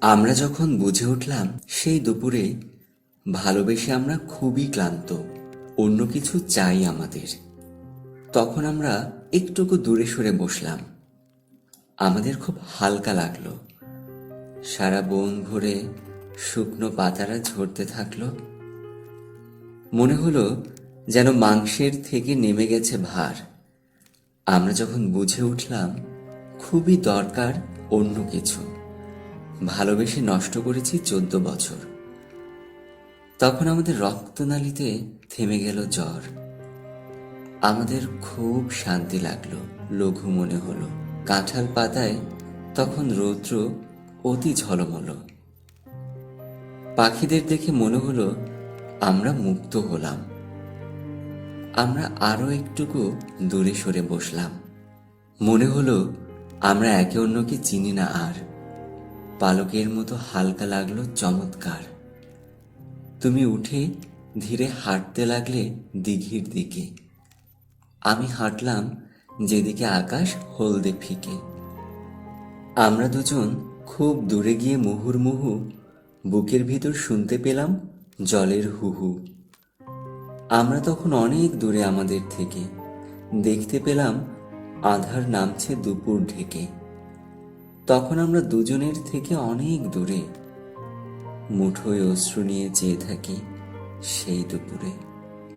আমরা যখন বুঝে উঠলাম, সেই দুপুরে ভালোবেসে আমরা খুবই ক্লান্ত, অন্য কিছু চাই আমাদের। তখন আমরা একটুকু দূরে সরে বসলাম। আমাদের খুব হালকা লাগল। সারা বন ভরে শুকনো পাতারা ঝরতে থাকল। মনে হলো যেন মাংসের থেকে নেমে গেছে ভার। আমরা যখন বুঝে উঠলাম, খুবই দরকার অন্য কিছু। ভালোবেসে নষ্ট করেছি চোদ্দ বছর। তখন আমাদের রক্তনালীতে থেমে গেল জ্বর। আমাদের খুব শান্তি লাগল, লঘু মনে হলো। কাঁঠাল পাতায় তখন রৌদ্র অতি ঝলমল। পাখিদের দেখে মনে হলো, আমরা মুক্ত হলাম। আমরা আরও একটুকু দূরে সরে বসলাম। মনে হলো, আমরা একে অন্যকে চিনি না আর। পালকের মতো হালকা লাগল চমৎকার। তুমি উঠে ধীরে হাঁটতে লাগলে দিঘির দিকে। আমি হাঁটলাম যেদিকে আকাশ হলদে ফিকে। আমরা দুজন খুব দূরে গিয়ে মুহুর্মুহু বুকের ভিতর শুনতে পেলাম জলের হুহু। আমরা তখন অনেক দূরে আমাদের থেকে দেখতে পেলাম আধার নামছে দুপুর ঢেকে। তখন আমরা দুজনের থেকে অনেক দূরে। মুঠোয় অশ্রু নিয়ে চেয়ে থাকি সেই দুপুরে।